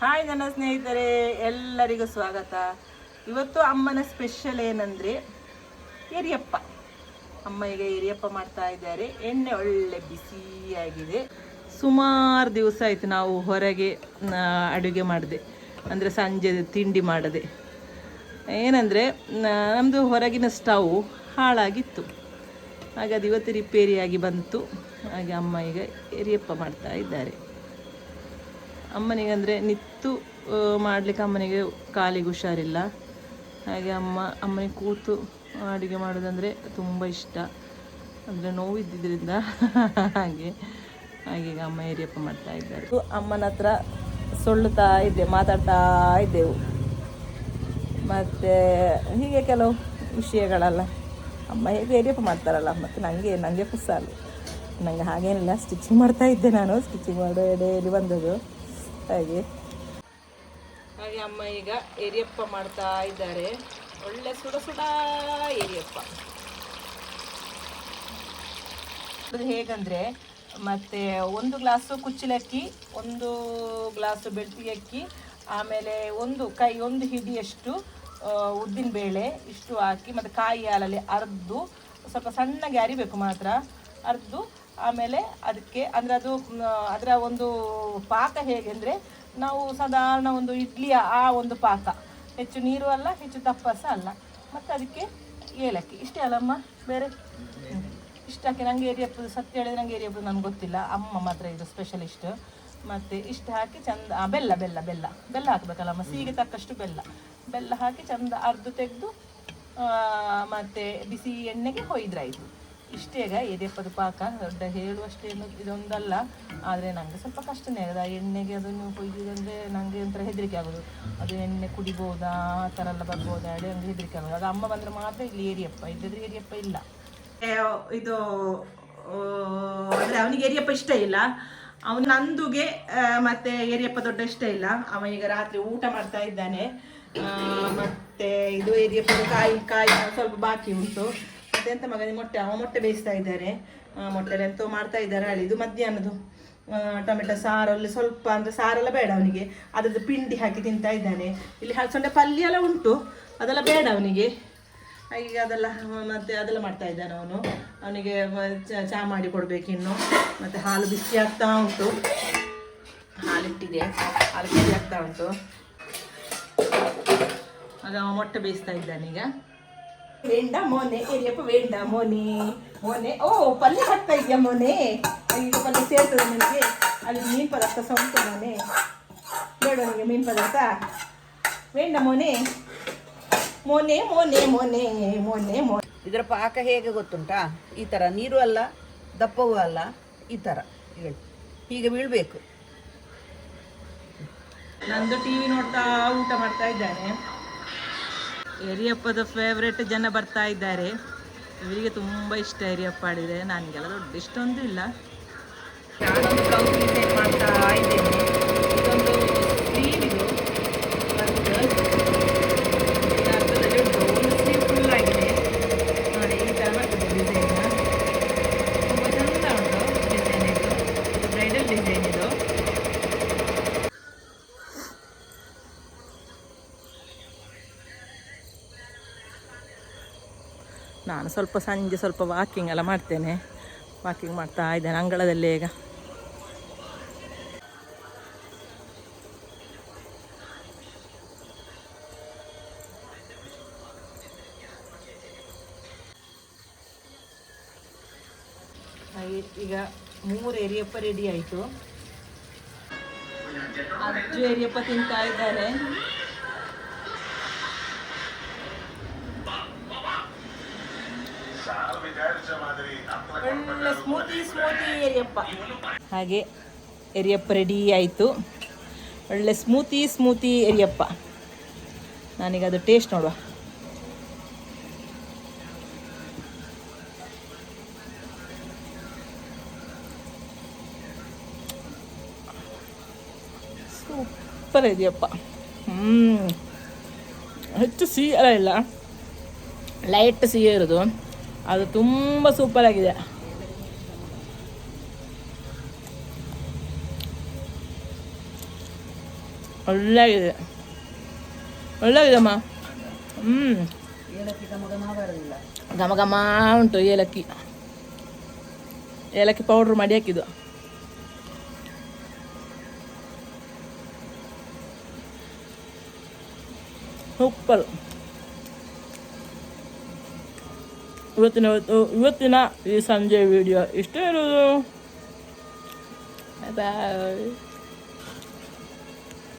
Hi ನನ್ನ ಸ್ನೇಹಿತರೆ, ಎಲ್ಲರಿಗೂ ಸ್ವಾಗತ. ಇವತ್ತು ಅಮ್ಮನ ಸ್ಪೆಷಲ್ ಏನಂದ್ರೆ ಎರಿಯಪ್ಪ ಅಮ್ಮ ಈಗ ಎರಿಯಪ್ಪ ಮಾಡ್ತಾ ಇದ್ದಾರೆ. ಎಣ್ಣೆ ಒಳ್ಳೆ ಬಿಸಿಯಾಗಿದೆ. ಸುಮಾರು ದಿವಸ ಆಯ್ತು ನಾವು ಹೊರಗೆ ಅಡುಗೆ ಮಾಡಿದೆ. ಅಂದರೆ ಸಂಜೆ ತಿಂಡಿ ಮಾಡದೆ. ಏನಂದರೆ ನಮ್ಮದು ಹೊರಗಿನ ಸ್ಟವ್ ಹಾಳಾಗಿತ್ತು. ಹಾಗಾದ್ರೆ ಇವತ್ತು ರಿಪೇರಿಯಾಗಿ ಬಂತು. ಹಾಗೆ ಅಮ್ಮ ಈಗ ಎರಿಯಪ್ಪ ಮಾಡ್ತಾ ಇದ್ದಾರೆ. ಅಮ್ಮನಿಗೆ ಅಂದರೆ ನಿತ್ತು ಮಾಡಲಿಕ್ಕೆ ಅಮ್ಮನಿಗೆ ಕಾಲಿಗೆ ಹುಷಾರಿಲ್ಲ. ಹಾಗೆ ಅಮ್ಮ, ಅಮ್ಮನಿಗೆ ಕೂತು ಅಡುಗೆ ಮಾಡೋದಂದರೆ ತುಂಬ ಇಷ್ಟ. ಅಂದರೆ ನೋವಿದ್ದಿದ್ದರಿಂದ ಹಾಗೆ ಹಾಗೆ ಈಗ ಅಮ್ಮ ಏರಿಯಪ್ಪ ಮಾಡ್ತಾ ಇದ್ದಾರೆ. ಅಮ್ಮನ ಹತ್ರ ಸೊಳ್ಳುತ್ತಾ ಇದ್ದೆ, ಮಾತಾಡ್ತಾ ಇದ್ದೆವು. ಮತ್ತು ಹೀಗೆ ಕೆಲವು ವಿಷಯಗಳಲ್ಲ. ಅಮ್ಮ ಹೇಗೆ ಏರಿಯಪ್ಪ ಮಾಡ್ತಾರಲ್ಲ, ಮತ್ತು ನನಗೆ ನನಗೆ ಪುಸ್ಸಾಲು ನನಗೆ ಹಾಗೇನಿಲ್ಲ ಸ್ಟಿಚಿಂಗ್ ಮಾಡ್ತಾ ಇದ್ದೆ ನಾನು ಸ್ಟಿಚಿಂಗ್ ಮಾಡೋ ಡೈಲಿ ಬಂದದ್ದು. ಹಾಗೆ ಹಾಗೆ ಅಮ್ಮ ಈಗ ಏರಿಯಪ್ಪ ಮಾಡ್ತಾ ಇದ್ದಾರೆ. ಒಳ್ಳೆ ಸುಡ ಸುಡ ಏರಿಯಪ್ಪ. ಹೇಗಂದ್ರೆ ಮತ್ತೆ ಒಂದು ಗ್ಲಾಸು ಕುಚ್ಚಲಕ್ಕಿ ಒಂದು ಗ್ಲಾಸು ಬೆಳ್ತಿಗೆ ಅಕ್ಕಿ, ಆಮೇಲೆ ಒಂದು ಕೈ, ಒಂದು ಹಿಡಿಯಷ್ಟು ಉದ್ದಿನ ಬೇಳೆ ಇಷ್ಟು ಹಾಕಿ, ಮತ್ತು ಕಾಯಿ ಹಾಲಲ್ಲಿ ಅರ್ದು, ಸ್ವಲ್ಪ ಸಣ್ಣಗೆ ಅರಿಬೇಕು ಮಾತ್ರ. ಅರ್ದು ಆಮೇಲೆ ಅದಕ್ಕೆ ಅಂದರೆ ಅದು ಅದರ ಒಂದು ಪಾಕ ಹೇಗೆ ಅಂದರೆ ನಾವು ಸಾಧಾರಣ ಒಂದು ಇಡ್ಲಿಯ ಆ ಒಂದು ಪಾಕ. ಹೆಚ್ಚು ನೀರು ಅಲ್ಲ, ಹೆಚ್ಚು ತಪ್ಪಸ ಅಲ್ಲ. ಮತ್ತು ಅದಕ್ಕೆ ಏಲಕ್ಕಿ. ಇಷ್ಟೇ ಅಲ್ಲಮ್ಮ ಬೇರೆ? ಇಷ್ಟಕ್ಕೆ ನನಗೆ ಏರಿಯಪ್ಪದು ಸತ್ಯ ಹೇಳಿದ್ರೆ ನಂಗೆ ಏರಿಯಪ್ಪದು ನನಗೆ ಗೊತ್ತಿಲ್ಲ. ಅಮ್ಮ ಮಾತ್ರ ಇದು ಸ್ಪೆಷಲಿಸ್ಟ್ ಮತ್ತು ಇಷ್ಟು ಹಾಕಿ ಚಂದ ಬೆಲ್ಲ ಬೆಲ್ಲ ಬೆಲ್ಲ. ಬೆಲ್ಲ ಹಾಕಬೇಕಲ್ಲಮ್ಮ ಸೀಗೆ ತಕ್ಕಷ್ಟು ಬೆಲ್ಲ. ಬೆಲ್ಲ ಹಾಕಿ ಚಂದ ಅರ್ಧ ತೆಗೆದು ಮತ್ತು ಬಿಸಿ ಎಣ್ಣೆಗೆ ಹೊಯ್ದ್ರಾಯ್ತು. ಇಷ್ಟೇ ಎದೆ ಪದ ಪಾಕ ದೊಡ್ಡ ಹೇಳುವಷ್ಟೇನು ಇದೊಂದಲ್ಲ. ಆದರೆ ನನಗೆ ಸ್ವಲ್ಪ ಕಷ್ಟನೇ ಆಗದ ಎಣ್ಣೆಗೆ ಅದನ್ನು ಕೊಯ್ಯುವುದಂದರೆ ನನಗೆ ಒಂಥರ ಹೆದರಿಕೆ ಆಗೋದು. ಅದು ಎಣ್ಣೆ ಕುಡಿಬೋದಾ? ಆ ಥರ ಎಲ್ಲ ಬರ್ಬೋದಾ? ಹೇಳಿ ನನಗೆ ಹೆದರಿಕೆ ಆಗೋದು. ಅದು ಅಮ್ಮ ಬಂದರೆ ಮಾತ್ರ ಇಲ್ಲಿ ಏರಿಯಪ್ಪ ಇಲ್ಲದ್ರೆ ಏರಿಯಪ್ಪ ಇಲ್ಲ. ಇದು ಅಂದರೆ ಅವನಿಗೆ ಏರಿಯಪ್ಪ ಇಷ್ಟ ಇಲ್ಲ. ಅವನ ನಂದುಗೆ ಮತ್ತೆ ಏರಿಯಪ್ಪ ದೊಡ್ಡ ಇಷ್ಟ ಇಲ್ಲ. ಅವ ಈಗ ರಾತ್ರಿ ಊಟ ಮಾಡ್ತಾ ಇದ್ದಾನೆ. ಮತ್ತೆ ಇದು ಏರಿಯಪ್ಪ ಕಾಯಿ ಕಾಯಿ ಸ್ವಲ್ಪ ಬಾಕಿ ಉಂಟು. ಮತ್ತೆ ಎಂತ ಮಗನಿಗೆ ಮೊಟ್ಟೆ, ಅವ ಮೊಟ್ಟೆ ಬೇಯಿಸ್ತಾ ಇದ್ದಾರೆ. ಮೊಟ್ಟೆ ಎಂತೋ ಮಾಡ್ತಾ ಇದ್ದಾರೆ ಹೇಳಿ ಇದು ಮಧ್ಯಾಹ್ನದು ಟೊಮೆಟೊ ಸಾರಲ್ಲಿ ಸ್ವಲ್ಪ ಅಂದರೆ ಸಾರೆಲ್ಲ ಬೇಡ ಅವನಿಗೆ. ಅದ್ರದ್ದು ಪಿಂಡಿ ಹಾಕಿ ತಿಂತಾ ಇದ್ದಾನೆ. ಇಲ್ಲಿ ಹಲಸಂಡೆ ಪಲ್ಯ ಎಲ್ಲ ಉಂಟು. ಅದೆಲ್ಲ ಬೇಡ ಅವನಿಗೆ. ಈಗ ಅದೆಲ್ಲ, ಮತ್ತೆ ಅದೆಲ್ಲ ಮಾಡ್ತಾ ಇದ್ದಾನೆ ಅವನು. ಅವನಿಗೆ ಚಹಾ ಮಾಡಿ ಕೊಡಬೇಕಿನ್ನು ಮತ್ತೆ ಹಾಲು ಬಿಸಿ ಆಗ್ತಾ ಉಂಟು. ಹಾಲಿಟ್ಟಿದೆ. ಹಾಲು ಬಿಸಿ ಆಗ್ತಾ ಉಂಟು. ಆಗ ಮೊಟ್ಟೆ ಬೇಯಿಸ್ತಾ ಇದ್ದಾನೆ ಈಗ. ವೇಂಡ ಮೋನೆ ಏರಿಯಪ್ಪ ವೇಂಡ ಮೋನೆ ಮೋನೆ. ಓ ಪಲ್ಯ ಹಾಕ್ತಾ ಇದೆಯಾ ಮೋನೆ? ಅಲ್ಲಿ ಪಲ್ಯ ಸೇರ್ತದೆ ನನಗೆ. ಅಲ್ಲಿ ಮೀನು ಪದಾರ್ಥ ಸಹ ಉಂಟು ಮೋನೆ. ಬೇಡ ನನಗೆ ಮೀನು ಪದಾರ್ಥ. ವೇಂಡ ಮೋನೆ. ಮೋನೆ ಮೋನೆ ಮೋನೆ ಮೋನೆ ಮೋನೆ. ಇದರ ಪಾಕ ಹೇಗೆ ಗೊತ್ತುಂಟಾ? ಈ ಥರ ನೀರು ಅಲ್ಲ ದಪ್ಪವೂ ಅಲ್ಲ ಈ ಥರ ಹೇಳಿ. ಹೀಗೆ ಬೀಳಬೇಕು. ನಂದು ಟಿವಿ ನೋಡ್ತಾ ಊಟ ಮಾಡ್ತಾ ಇದ್ದಾನೆ. ಎರಿಯಪ್ಪದ ಫೇವ್ರೇಟ್ ಜನ ಬರ್ತಾ ಇದ್ದಾರೆ. ಇವರಿಗೆ ತುಂಬ ಇಷ್ಟ ಎರಿಯಪ್ಪ ಆಡಿದರೆ. ನನಗೆಲ್ಲ ದೊಡ್ಡ ಇಷ್ಟೊಂದು ಇಲ್ಲ ನಾನೊಂದು ಬ್ಲೌಸ್ ಡಿಸೈನ್ ಮಾಡ್ತಾ ಇದ್ದೇನೆ ಇದೊಂದು ಸ್ಲೀವ್ ಇದು ಮತ್ತು ಇದು ಅರ್ಧದಲ್ಲಿ ಉಂಟು ಒಂದು ಸ್ಲೀವ್ ಫುಲ್ ಆಗಿದೆ ನೋಡಿ ಈ ಥರ ಬರ್ತದೆ ಡಿಸೈನ್ ತುಂಬ ಚಂದ ಉಂಟು ಡಿಸೈನ್ ಇದು ಇದು ಬ್ರೈಡಲ್ ಡಿಸೈನ್ ಇದು ನಾನು ಸ್ವಲ್ಪ ಸಂಜೆ ಸ್ವಲ್ಪ ವಾಕಿಂಗ್ ಎಲ್ಲ ಮಾಡ್ತೇನೆ. ವಾಕಿಂಗ್ ಮಾಡ್ತಾ ಇದ್ದೇನೆ ಅಂಗಳದಲ್ಲೇ ಈಗ. ಈಗ ಮೂರು ಏರಿಯಪ್ಪ ರೆಡಿ ಆಯಿತು. ಅಜ್ಜು ಏರಿಯಪ್ಪ ತಿಂತಾ ಇದ್ದಾನೆ. ಸ್ಮೂತಿ ಸ್ಮೂತಿ ಎರಿಯಪ್ಪ ಹಾಗೆ ಎರಿಯಪ್ಪ ರೆಡಿ ಆಯಿತು. ಒಳ್ಳೆ ಸ್ಮೂತಿ ಸ್ಮೂತಿ ಎರಿಯಪ್ಪ ನಾನೀಗ ಅದು ಟೇಸ್ಟ್ ನೋಡುವ. ಸೂಪರ್ ಇದೆಯಪ್ಪ. ಹ್ಞೂ ಹೆಚ್ಚು ಸಿಹಿ ಅಲ್ಲ ಲೈಟ್ ಸಿಹಿ ಇರೋದು. ಅದು ತುಂಬ ಸೂಪರ್ ಒಳ್ಳೆಗಿದೆ ಒಳ್ಳೆಗಿದಮ್ಮ ಹ್ಞೂ ಘಮ ಘಮ ಉಂಟು ಏಲಕ್ಕಿ. ಏಲಕ್ಕಿ ಪೌಡ್ರ್ ಮಾಡಿ ಹಾಕಿದ್ದು. ಸೂಪರ್. ಇವತ್ತಿನ ಇವತ್ತು, ಇವತ್ತಿನ ಈ ಸಂಜೆ ವಿಡಿಯೋ ಇಷ್ಟ ಇರೋದು ಬಾಯ್